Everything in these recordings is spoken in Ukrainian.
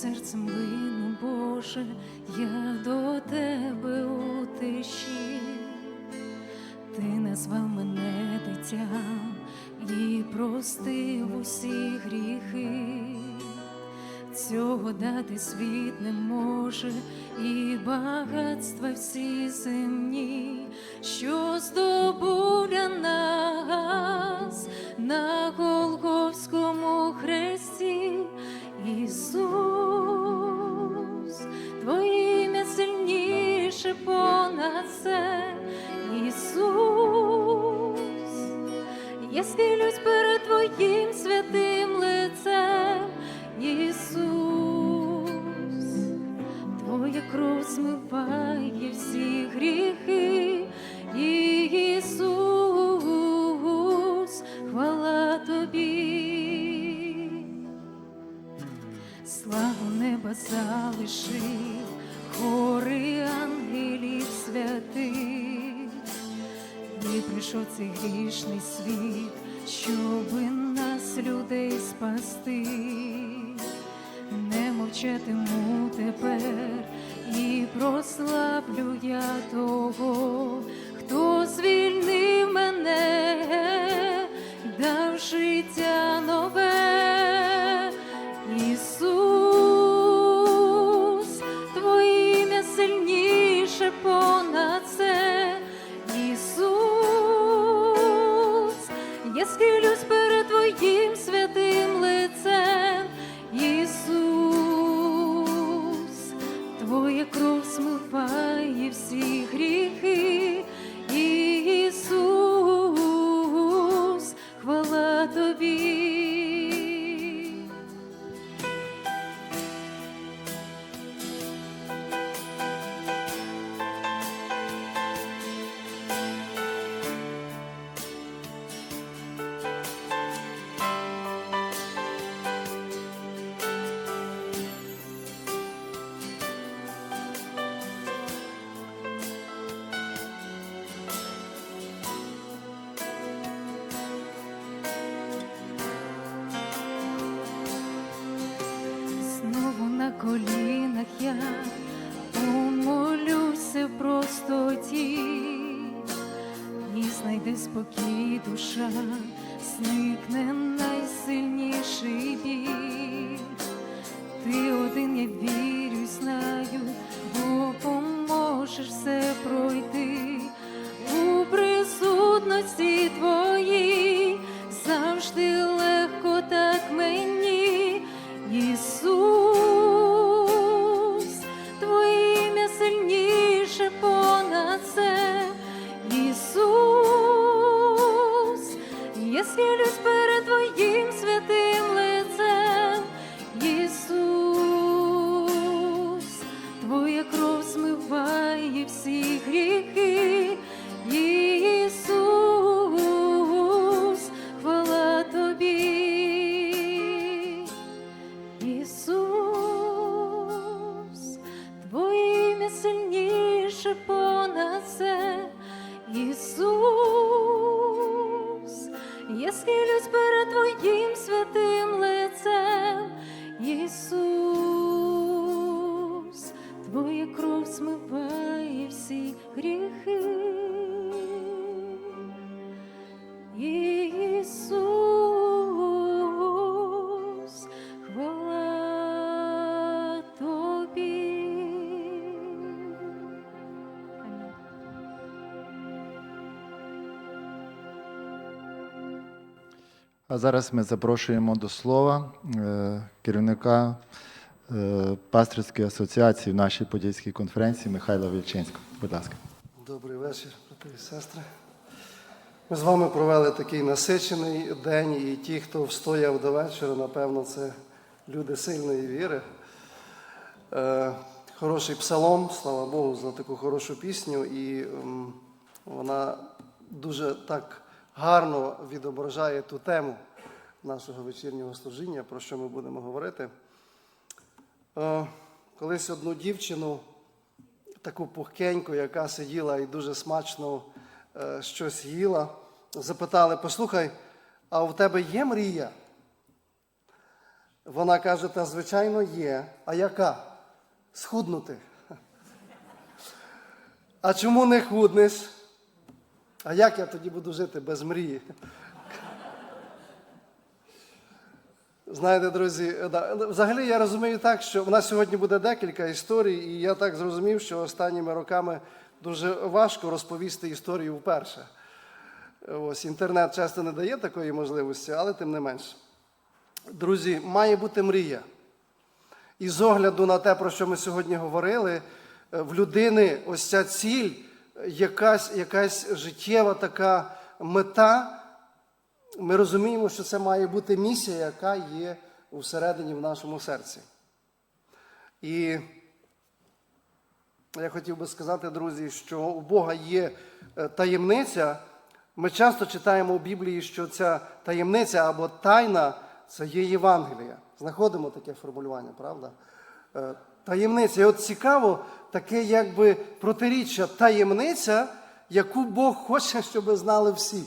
серцем вину, Боже, я до тебе у тиші. Ти назвав мене дитям і простив усі гріхи. Цього дати світ не може, і багатства всі земні, що здобув все, Ісус, я схилюсь перед Твоїм святим лицем, Ісус, Твоя кров смиває всі гріхи, прийшов цей грішний світ, щоби нас, людей, спасти, не мовчатиму тепер і прославлю я того, хто звільнив мене, дав життя нове. Спокій душа, зникне схилюсь перед Твоїм А зараз ми запрошуємо до слова е, керівника е, пасторської асоціації в нашій подільській конференції Михайла Вільчинського. Будь ласка. Добрий вечір, брати і сестри. Ми з вами провели такий насичений день, і ті, хто встояв до вечора, напевно, це люди сильної віри. Е, хороший псалом, слава Богу, за таку хорошу пісню, і вона дуже так гарно відображає ту тему нашого вечірнього служіння, про що ми будемо говорити. Е, колись одну дівчину таку пухкеньку, яка сиділа і дуже смачно е, щось їла. Запитали: послухай, а у тебе є мрія? Вона каже, та звичайно є. А яка? Схуднути. А чому не худнеш? А як я тоді буду жити без мрії? Знаєте, друзі, да, взагалі я розумію так, що в нас сьогодні буде декілька історій, і я так зрозумів, що останніми роками дуже важко розповісти історію вперше. Ось інтернет часто не дає такої можливості, але тим не менш. Друзі, має бути мрія. І з огляду на те, про що ми сьогодні говорили, е, в людини ось ця ціль, якась, якась життєва така мета. Ми розуміємо, що це має бути місія, яка є всередині в нашому серці. І я хотів би сказати, друзі, що у Бога є е, таємниця. Ми часто читаємо у Біблії, що ця таємниця або тайна це є Євангелія. Знаходимо таке формулювання, правда? Таємниця. І от цікаво, таке якби протиріччя таємниця, яку Бог хоче, щоб знали всі.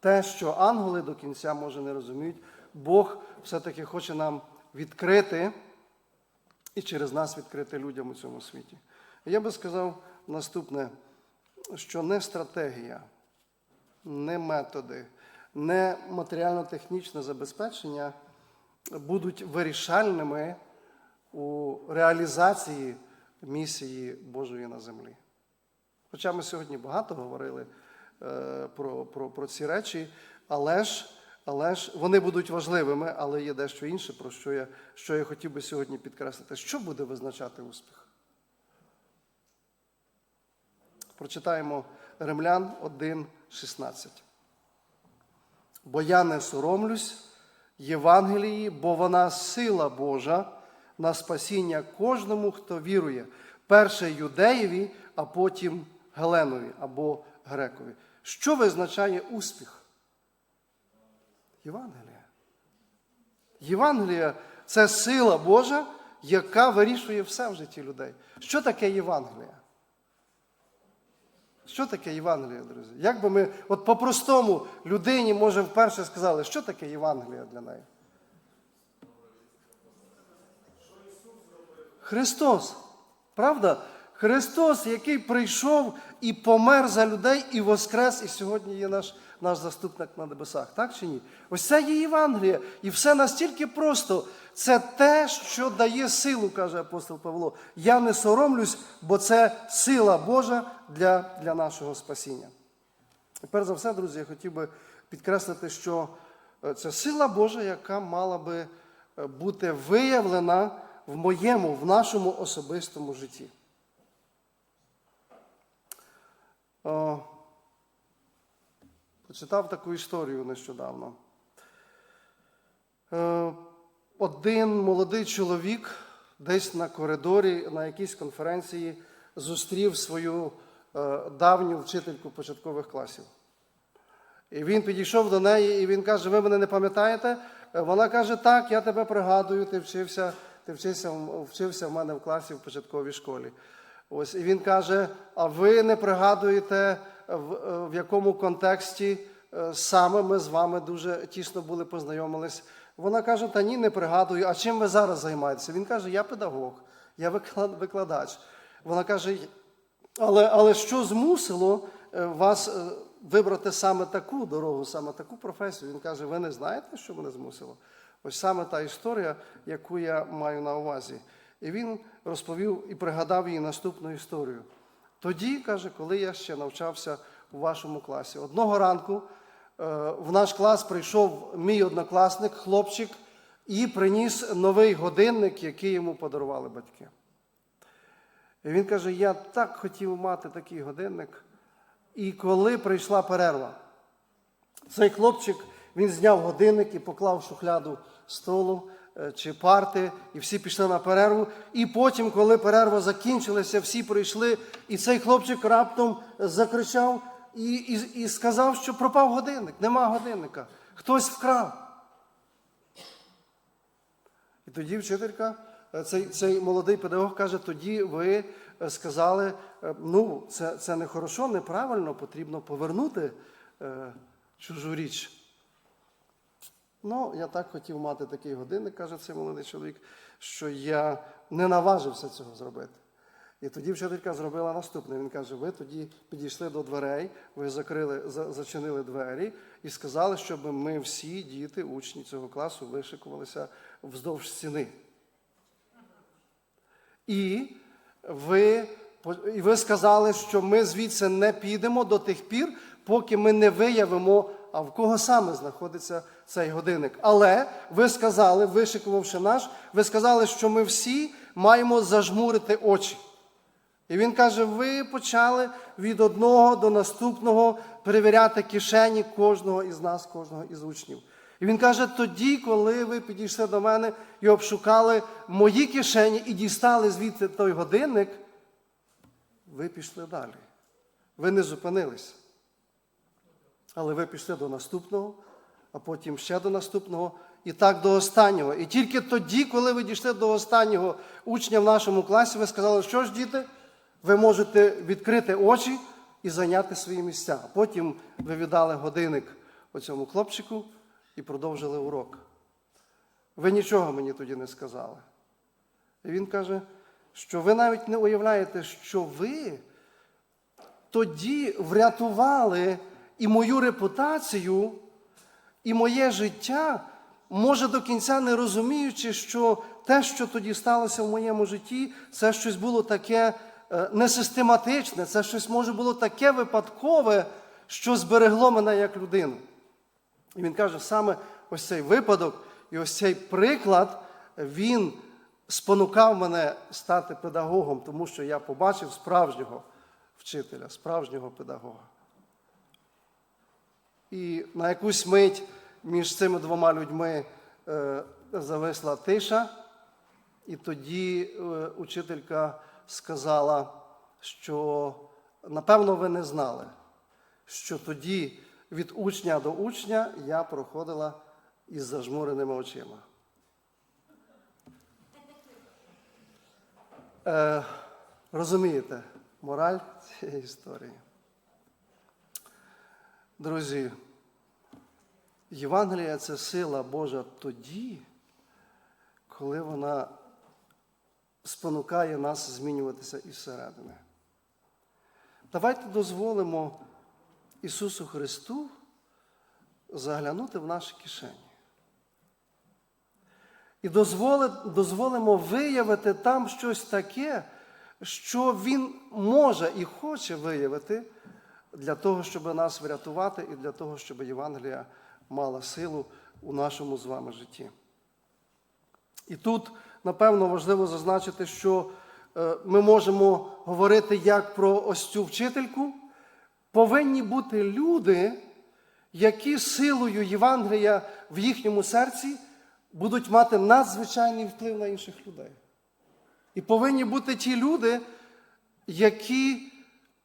Те, що ангели до кінця, може, не розуміють, Бог все-таки хоче нам відкрити і через нас відкрити людям у цьому світі. Я би сказав наступне, що не стратегія, не методи, не матеріально-технічне забезпечення будуть вирішальними у реалізації місії Божої на землі. Хоча ми сьогодні багато говорили е, про, про, про ці речі, але ж, але ж вони будуть важливими, але є дещо інше, про що я, що я хотів би сьогодні підкреслити. Що буде визначати успіх? Прочитаємо Римлян 1,16. Бо я не соромлюсь Євангелії, бо вона сила Божа на спасіння кожному, хто вірує, перше юдеєві, а потім Геленові або грекові. Що визначає успіх? Євангелія. Євангелія це сила Божа, яка вирішує все в житті людей. Що таке Євангелія? Що таке Євангелія, друзі? Як би ми, от по-простому людині, може, вперше сказали, що таке Євангелія для неї? Христос. Правда? Христос, який прийшов і помер за людей, і воскрес, і сьогодні є наш, наш заступник на небесах. Так чи ні? Ось це є Євангелія. І все настільки просто. Це те, що дає силу, каже апостол Павло. Я не соромлюсь, бо це сила Божа для, для нашого спасіння. І перш за все, друзі, я хотів би підкреслити, що е, це сила Божа, яка мала би е, бути виявлена в моєму, в нашому особистому житті. О, Почитав таку історію нещодавно. Е, Один молодий чоловік десь на коридорі на якійсь конференції зустрів свою е, давню вчительку початкових класів. І він підійшов до неї і він каже: Ви мене не пам'ятаєте? Е, Вона каже: Так, я тебе пригадую, ти вчився, ти вчився, вчився в мене в класі в початковій школі. Ось, і він каже: А ви не пригадуєте, в, якому контексті е, саме ми з вами дуже тісно були познайомились? Вона каже: Та ні, не пригадую. А чим ви зараз займаєтеся? Він каже: Я педагог, я викладач. Вона каже: але, але що змусило е, вас е, вибрати саме таку дорогу, саме таку професію? Він каже: ви не знаєте, що мене змусило? Ось саме та історія, яку я маю на увазі. І він розповів і пригадав їй наступну історію. Тоді, каже, коли я ще навчався у вашому класі, одного ранку е, в наш клас прийшов мій однокласник, хлопчик, і приніс новий годинник, який йому подарували батьки. І він каже: я так хотів мати такий годинник. І коли прийшла перерва, цей хлопчик він зняв годинник і поклав шухляду столу чи парти, і всі пішли на перерву. І потім, коли перерва закінчилася, всі прийшли, і цей хлопчик раптом закричав і, і, і сказав, що пропав годинник, нема годинника. Хтось вкрав. І тоді вчителька, е, цей, цей молодий педагог каже: тоді ви е, сказали, е, ну, це, це не хорошо, неправильно, потрібно повернути е, чужу річ. Ну, я так хотів мати такий годинник, каже цей молодий чоловік, що я не наважився цього зробити. І тоді вчителька зробила наступне. Він каже: ви тоді підійшли до дверей, ви закрили, за- зачинили двері і сказали, щоб ми всі діти, учні цього класу, вишикувалися вздовж стіни. І ви, і ви сказали, що ми звідси не підемо до тих пір, поки ми не виявимо, а в кого саме знаходиться цей годинник. Але ви сказали, вишикувавши наш, ви сказали, що ми всі маємо зажмурити очі. І він каже: ви почали від одного до наступного перевіряти кишені кожного із нас, кожного із учнів. І він каже: тоді, коли ви підійшли до мене і обшукали мої кишені і дістали звідти той годинник, ви пішли далі. Ви не зупинилися. Але ви пішли до наступного, а потім ще до наступного, і так до останнього. І тільки тоді, коли ви дійшли до останнього учня в нашому класі, ви сказали, що ж, діти, ви можете відкрити очі і зайняти свої місця. Потім ви віддали годинник оцьому хлопчику і продовжили урок. Ви нічого мені тоді не сказали. І він каже, що ви навіть не уявляєте, що ви тоді врятували і мою репутацію, і моє життя, може до кінця не розуміючи, що те, що тоді сталося в моєму житті, це щось було таке е, несистематичне, це щось може було таке випадкове, що зберегло мене як людину. І він каже, саме ось цей випадок і ось цей приклад, він спонукав мене стати педагогом, тому що я побачив справжнього вчителя, справжнього педагога. І на якусь мить між цими двома людьми е, зависла тиша, і тоді е, учителька сказала, що напевно ви не знали, що тоді від учня до учня я проходила із зажмуреними очима. Е, розумієте мораль цієї історії? Друзі, Євангелія це сила Божа тоді, коли вона спонукає нас змінюватися із середини. Давайте дозволимо Ісусу Христу заглянути в наші кишені. І дозволимо виявити там щось таке, що Він може і хоче виявити для того, щоб нас врятувати, і для того, щоб Євангелія мала силу у нашому з вами житті. І тут, напевно, важливо зазначити, що е, ми можемо говорити як про ось цю вчительку. Повинні бути люди, які силою Євангелія в їхньому серці будуть мати надзвичайний вплив на інших людей. І повинні бути ті люди, які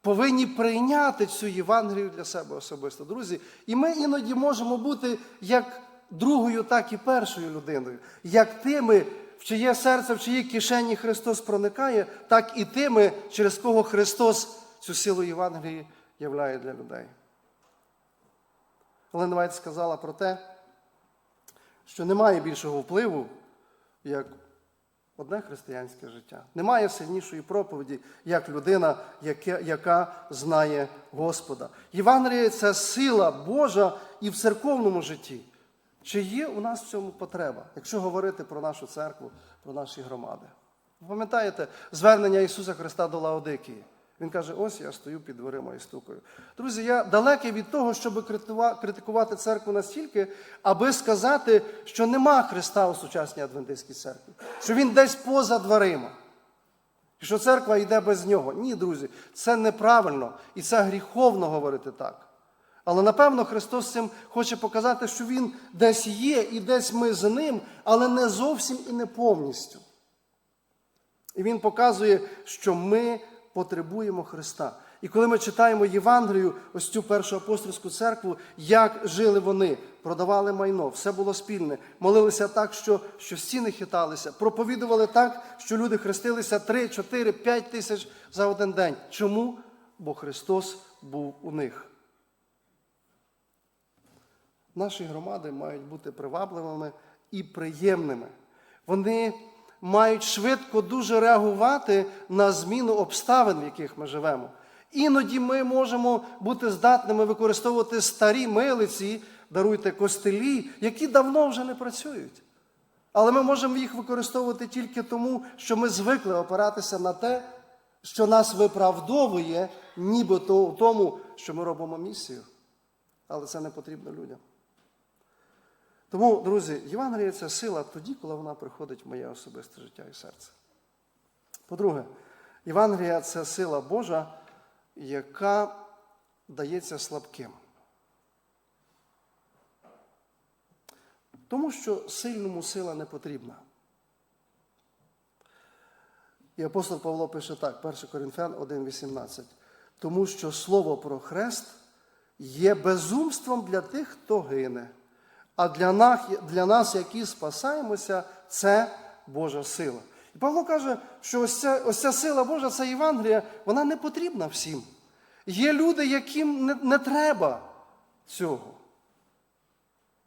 повинні прийняти цю Євангелію для себе особисто. Друзі, і ми іноді можемо бути як другою, так і першою людиною, як тими, в чиє серце, в чиї кишені Христос проникає, так і тими, через кого Христос цю силу Євангелії являє для людей. Олена Вайт сказала про те, що немає більшого впливу, як одне християнське життя. Немає сильнішої проповіді, як людина, яке- яка знає Господа. Євангеліє це сила Божа і в церковному житті. Чи є у нас в цьому потреба, якщо говорити про нашу церкву, про наші громади? Ви пам'ятаєте звернення Ісуса Христа до Лаодикії? Він каже: ось я стою під дверима і стукаю. Друзі, я далекий від того, щоб критикувати церкву настільки, аби сказати, що нема Христа у сучасній адвентистській церкві, що він десь поза дверима. І що церква йде без нього. Ні, друзі, це неправильно і це гріховно говорити так. Але напевно Христос цим хоче показати, що Він десь є і десь ми з ним, але не зовсім і не повністю. І Він показує, що ми потребуємо Христа. І коли ми читаємо Євангелію, ось цю першу апостольську церкву, як жили вони, продавали майно, все було спільне, молилися так, що, що стіни хиталися, проповідували так, що люди хрестилися 3, 4, 5 тисяч за один день. Чому? Бо Христос був у них. наші громади мають бути привабливими і приємними. Вони мають швидко дуже реагувати на зміну обставин, в яких ми живемо. Іноді ми можемо бути здатними використовувати старі милиці, даруйте костелі, які давно вже не працюють. Але ми можемо їх використовувати тільки тому, що ми звикли опиратися на те, що нас виправдовує, нібито у тому, що ми робимо місію. Але це не потрібно людям. Тому, друзі, Євангеліє це сила тоді, коли вона приходить в моє особисте життя і серце. По-друге, Євангелія це сила Божа, яка дається слабким. Тому що сильному сила не потрібна. І апостол Павло пише так, 1 Коринфян 1,18. Тому що слово про хрест є безумством для тих, хто гине. А для нас, для нас, які спасаємося, це Божа сила. І Павло каже, що ось ця, ось ця сила Божа, ця Євангелія, вона не потрібна всім. Є люди, яким не, не треба цього.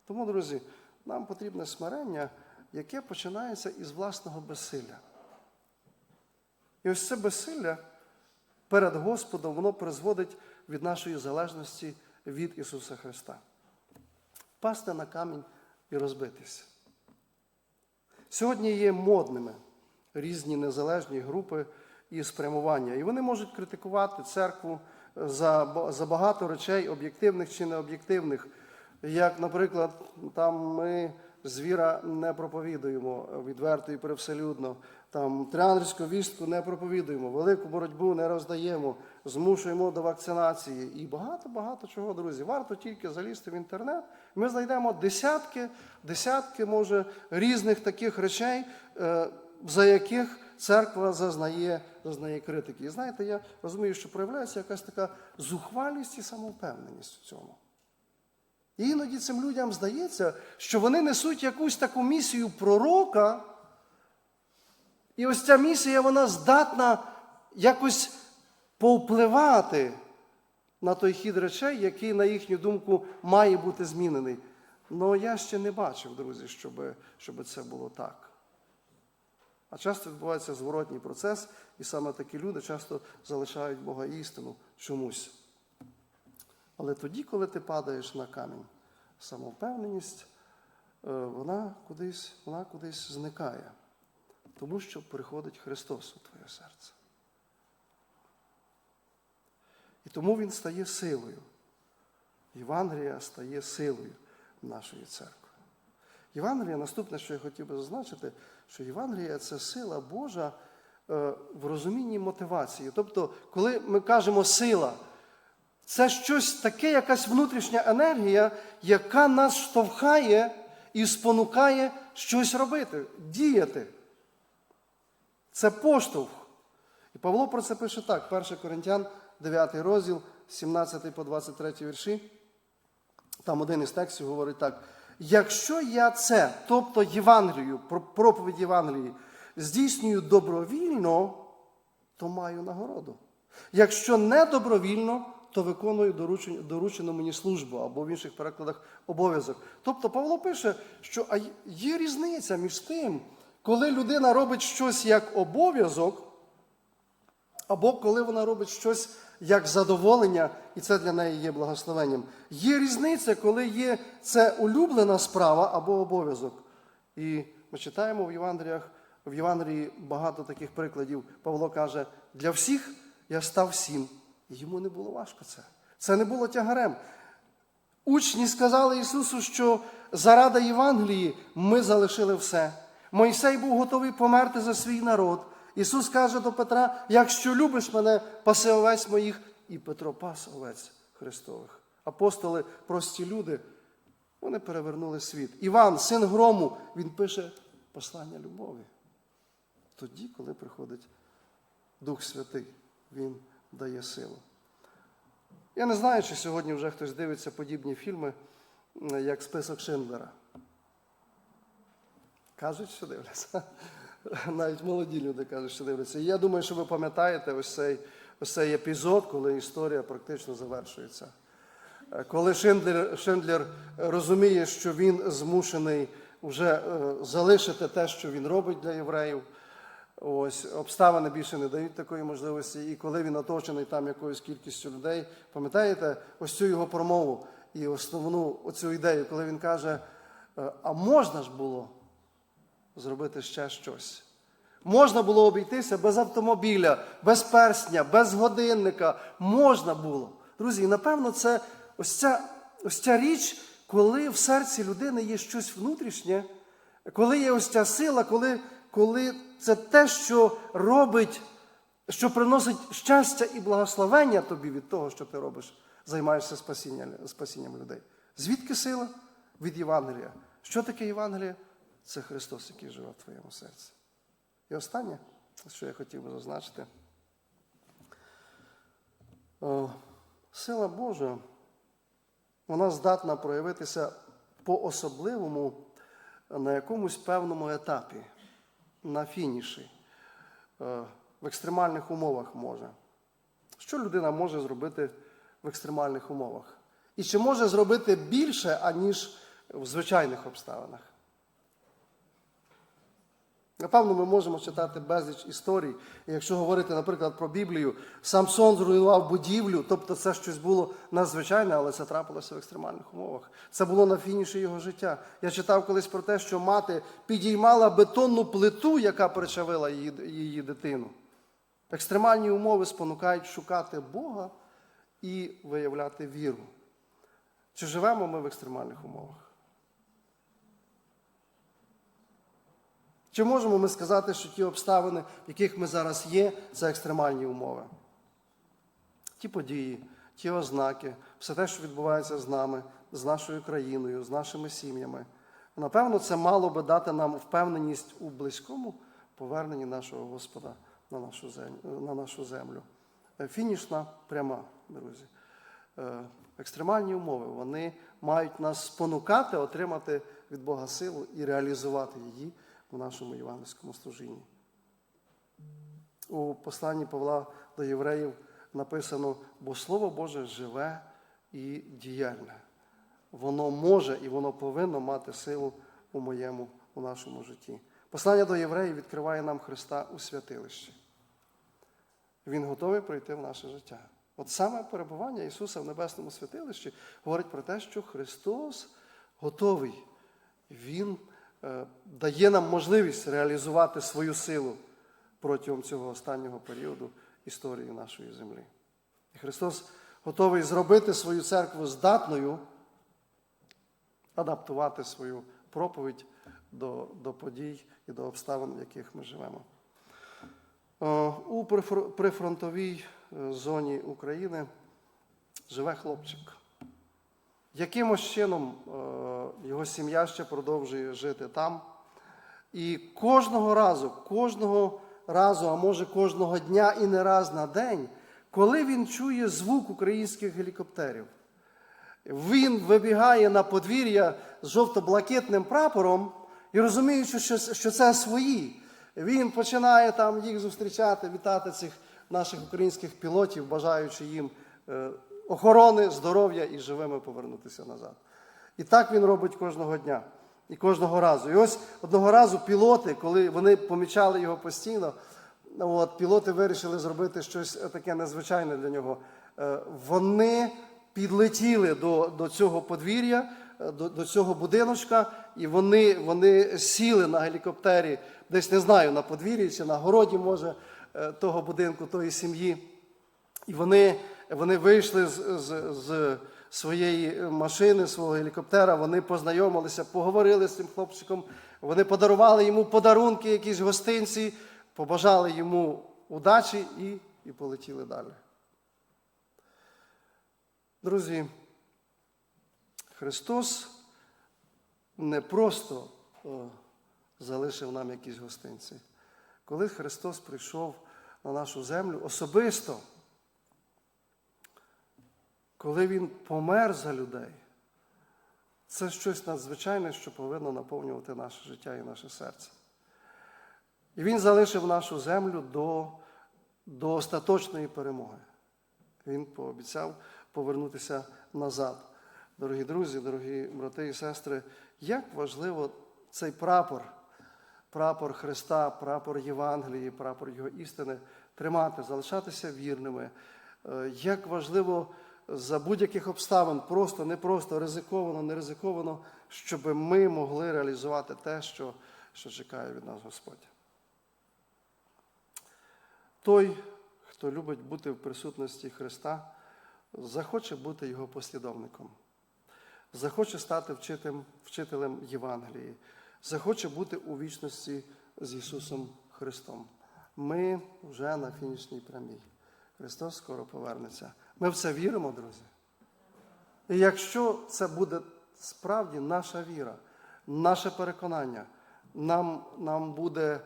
Тому, друзі, нам потрібне смирення, яке починається із власного безсилля. І ось це безсилля перед Господом, воно призводить від нашої залежності від Ісуса Христа. Пасти на камінь і розбитися. Сьогодні є модними різні незалежні групи і спрямування. І вони можуть критикувати церкву за, за багато речей, об'єктивних чи необ'єктивних. Як, наприклад, там ми звіра не проповідуємо відверто і привселюдно, там тріандрську вістку не проповідуємо, велику боротьбу не роздаємо, змушуємо до вакцинації і багато-багато чого, друзі. Варто тільки залізти в інтернет. Ми знайдемо десятки, десятки, може, різних таких речей, е, за яких церква зазнає, зазнає критики. І знаєте, я розумію, що проявляється якась така зухвалість і самовпевненість в цьому. І іноді цим людям здається, що вони несуть якусь таку місію пророка, і ось ця місія, вона здатна якось повпливати на той хід речей, який, на їхню думку, має бути змінений. Ну я ще не бачив, друзі, щоб, щоб це було так. А часто відбувається зворотній процес, і саме такі люди часто залишають Бога істину чомусь. Але тоді, коли ти падаєш на камінь, самовпевненість, е, вона кудись, вона кудись зникає, тому що приходить Христос у твоє серце. І тому Він стає силою. Євангелія стає силою нашої церкви. Євангелія, наступне, що я хотів би зазначити, що Євангелія це сила Божа е, в розумінні мотивації. Тобто, коли ми кажемо сила, це щось таке, якась внутрішня енергія, яка нас штовхає і спонукає щось робити, діяти. Це поштовх. І Павло про це пише так: 1 Коринтян, 9 розділ, 17 по 23 вірші. Там один із текстів говорить так: якщо я це, тобто Євангелію, проповідь Євангелії, здійснюю добровільно, то маю нагороду. Якщо не добровільно, то виконую доручену мені службу або в інших перекладах обов'язок. Тобто Павло пише, що є різниця між тим, коли людина робить щось як обов'язок, або коли вона робить щось як задоволення, і це для неї є благословенням. Є різниця, коли є це улюблена справа або обов'язок. І ми читаємо в Євангеліях, в Євангелії багато таких прикладів. Павло каже: для всіх я став всім. Йому не було важко це. Це не було тягарем. Учні сказали Ісусу, що заради Євангелії ми залишили все. Мойсей був готовий померти за свій народ. Ісус каже до Петра: якщо любиш мене, паси овець моїх, і Петро пас овець Христових. Апостоли, прості люди, вони перевернули світ. Іван, син грому, він пише послання любові. Тоді, коли приходить Дух Святий, Він дає силу. Я не знаю, чи сьогодні вже хтось дивиться подібні фільми, як список Шиндлера. Кажуть, що дивляться. Навіть молоді люди кажуть, що дивляться. І я думаю, що ви пам'ятаєте ось цей, ось цей епізод, коли історія практично завершується. Е, Коли Шиндлер, Шиндлер розуміє, що він змушений вже е, залишити те, що він робить для євреїв, ось обставини більше не дають такої можливості. І коли він оточений там якоюсь кількістю людей, пам'ятаєте ось цю його промову і основну оцю ідею, коли він каже: е, а можна ж було зробити ще щось. Можна було обійтися без автомобіля, без персня, без годинника. Можна було. Друзі, і напевно, це ось ця, ось ця річ, коли в серці людини є щось внутрішнє, коли є ось ця сила, коли, коли це те, що робить, що приносить щастя і благословення тобі від того, що ти робиш, займаєшся спасінням, спасінням людей. Звідки сила? Від Євангелія. Що таке Євангеліє? Це Христос, який живе в твоєму серці. І останнє, що я хотів би зазначити. О, Сила Божа, вона здатна проявитися по-особливому на якомусь певному етапі, на фініші, е, в екстремальних умовах може. Що людина може зробити в екстремальних умовах? І чи може зробити більше, аніж в звичайних обставинах? Напевно, ми можемо читати безліч історій. І якщо говорити, наприклад, про Біблію, Самсон зруйнував будівлю, тобто це щось було надзвичайне, але це трапилося в екстремальних умовах. Це було на фініші його життя. Я читав колись про те, що мати підіймала бетонну плиту, яка причавила її, її дитину. Екстремальні умови спонукають шукати Бога і виявляти віру. Чи живемо ми в екстремальних умовах? Чи можемо ми сказати, що ті обставини, в яких ми зараз є, це екстремальні умови? Ті події, ті ознаки, все те, що відбувається з нами, з нашою країною, з нашими сім'ями. Напевно, це мало би дати нам впевненість у близькому поверненні нашого Господа на нашу землю. На нашу землю. Е, Фінішна пряма, друзі. Е, Екстремальні умови вони мають нас спонукати, отримати від Бога силу і реалізувати її в нашому євангельському служінні. У посланні Павла до євреїв написано, бо Слово Боже живе і діяльне. Воно може і воно повинно мати силу у моєму, у нашому житті. Послання до євреїв відкриває нам Христа у святилищі. Він готовий прийти в наше життя. От саме перебування Ісуса в небесному святилищі говорить про те, що Христос готовий. Він дає нам можливість реалізувати свою силу протягом цього останнього періоду історії нашої землі. І Христос готовий зробити свою церкву здатною адаптувати свою проповідь до, до подій і до обставин, в яких ми живемо. Е, У прифронтовій е, зоні України живе хлопчик. Якимось чином е, його сім'я ще продовжує жити там. І кожного разу, кожного разу, а може кожного дня і не раз на день, коли він чує звук українських гелікоптерів, він вибігає на подвір'я з жовто-блакитним прапором і розуміючи, що, що це свої, він починає там їх зустрічати, вітати цих наших українських пілотів, бажаючи їм е, охорони, здоров'я і живими повернутися назад. І так він робить кожного дня і кожного разу. І ось одного разу пілоти, коли вони помічали його постійно, от, пілоти вирішили зробити щось таке незвичайне для нього. Е, Вони підлетіли до, до цього подвір'я, е, до, до цього будиночка, і вони, вони сіли на гелікоптері, десь не знаю, на подвір'ї чи на городі, може, е, того будинку, тої сім'ї. І вони, вони вийшли з, з, з своєї машини, свого гелікоптера, вони познайомилися, поговорили з цим хлопчиком, вони подарували йому подарунки, якісь гостинці, побажали йому удачі і, і полетіли далі. Друзі, Христос не просто залишив нам якісь гостинці. Коли Христос прийшов на нашу землю особисто, коли Він помер за людей, це щось надзвичайне, що повинно наповнювати наше життя і наше серце. І Він залишив нашу землю до, до остаточної перемоги. Він пообіцяв повернутися назад. Дорогі друзі, дорогі брати і сестри, як важливо цей прапор, прапор Христа, прапор Євангелії, прапор Його істини тримати, залишатися вірними. Е, Як важливо за будь-яких обставин, просто, не просто, ризиковано, не ризиковано, щоб ми могли реалізувати те, що, що чекає від нас Господь. Той, хто любить бути в присутності Христа, захоче бути Його послідовником, захоче стати вчителем, вчителем Євангелії, захоче бути у вічності з Ісусом Христом. Ми вже на фінішній прямій. Христос скоро повернеться. Ми в це віримо, друзі. І якщо це буде справді наша віра, наше переконання, нам, нам буде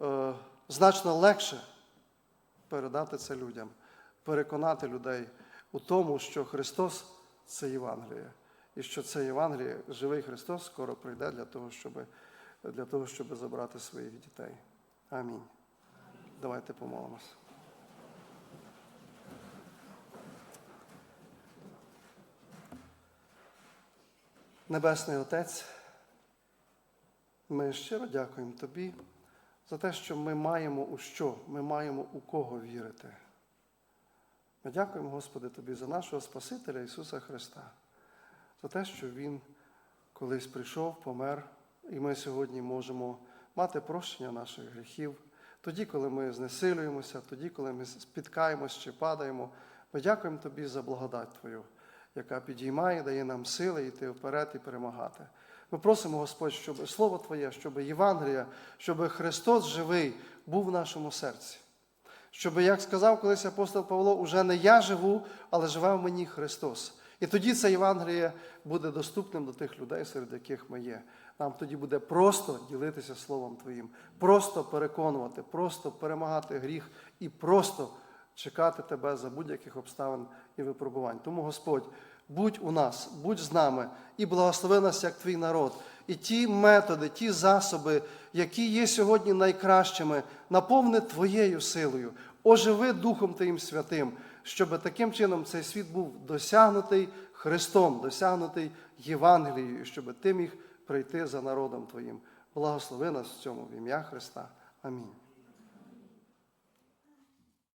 е, значно легше передати це людям, переконати людей у тому, що Христос це Євангеліє, і що це Євангеліє, живий Христос, скоро прийде для того, щоб, для того, щоб забрати своїх дітей. Амінь. Давайте помолимось. Небесний Отець, ми щиро дякуємо Тобі за те, що ми маємо у що, ми маємо у кого вірити. Ми дякуємо, Господи, Тобі за нашого Спасителя Ісуса Христа, за те, що Він колись прийшов, помер, і ми сьогодні можемо мати прощення наших гріхів. Тоді, коли ми знесилюємося, тоді, коли ми спіткаємось чи падаємо, ми дякуємо Тобі за благодать Твою, яка підіймає, дає нам сили йти вперед і перемагати. Ми просимо, Господь, щоб Слово Твоє, щоб Євангелія, щоб Христос живий був в нашому серці. Щоб, як сказав колись апостол Павло, уже не я живу, але живе в мені Христос. І тоді це Євангеліє буде доступним до тих людей, серед яких ми є. Нам тоді буде просто ділитися Словом Твоїм, просто переконувати, просто перемагати гріх і просто чекати Тебе за будь-яких обставин і випробувань. Тому, Господь, будь у нас, будь з нами і благослови нас як твій народ. І ті методи, ті засоби, які є сьогодні найкращими, наповни Твоєю силою, оживи Духом Твоїм Святим, щоб таким чином цей світ був досягнутий Христом, досягнутий Євангелією, щоб ти міг прийти за народом Твоїм. Благослови нас в цьому в ім'я Христа. Амінь.